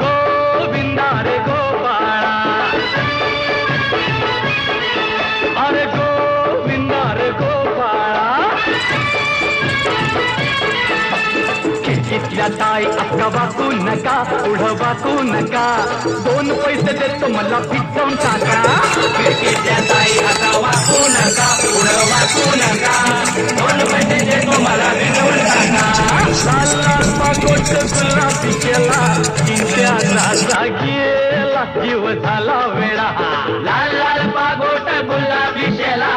गोविंदा रे गोपाळा अरे गोविंदा रे गोपाळा खिडकीतल्या ताई अक्का वाकू नका पुढं वाकू नका दोन पैसे देतो मला पिचवून टाका खिडकीतल्या ताई अक्का वाकू नका पुढं वाकू नका चिंत्याचा गेला जीव झाला वेळा लाल लाल पागोट गुलाबी शेला.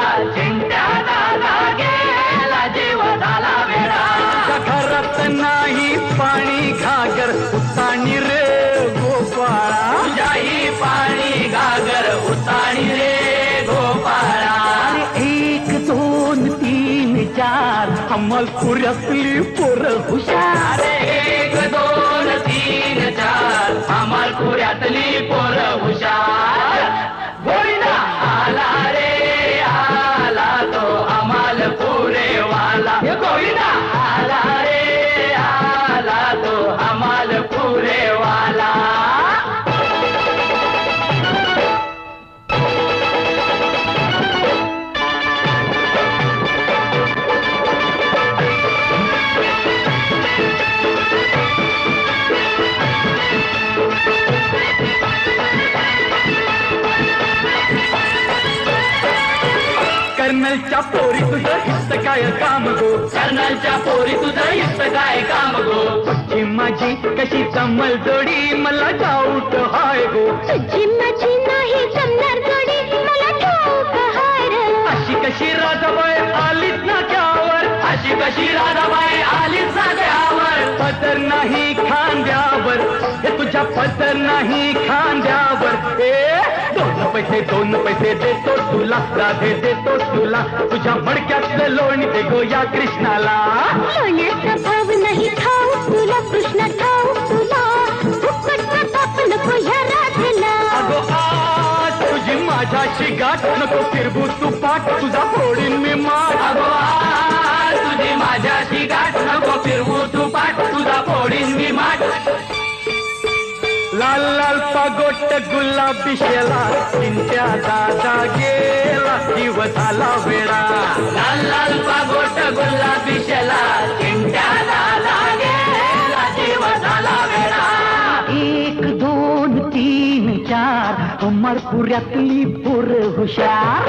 गेला जीव झाला वेळा घरात नाही पाणी घागर उताणी रे गोपाळा. तुझ्याही पाणी घागर उताणी रे गोपाळा. एक दोन तीन चार अमलपुऱ्यातली पोर हुशार. एक दोन तीन चार. अमलपुऱ्यातली कर्नलच्या पोरी तुझं हित काय काम गो? कर्नलच्या पोरी तुझं हित काय काम गो? तुझी माझी कशी कमल जोडी मला डाऊट हाय गो? तुझी माझी नाही जमणार जोडी मला ठाऊक हाय रे. अशी कशी राधाबाई आलीच ना त्यावर? अशी कशी राधाबाई आलीच ना त्यावर? पदर नाही खांद्यावर. हे तुझ्या पदर नाही खांद्यावर. ए दोन पैसे दोन पैसे देतो तुला राधे देतो तुला. तुझ्या मडक्यातलं लोणी दे गो या कृष्णाला. भाव नाही ठाऊक तुला कृष्ण ठाऊक तुला. अगो आज तुझी माझ्याशी गाठ नको फिरबू तू पाठ तुझा फोडीन. गोट गुलाबी शेला चिंत्या दादा गेला जीव झाला वेळा. लाल लाल पागोट गुलाबी शेला चिंत्या दादा गेला जीव झाला वेळा. एक दोन तीन चार अमरपुऱ्यातली पोर हुशार.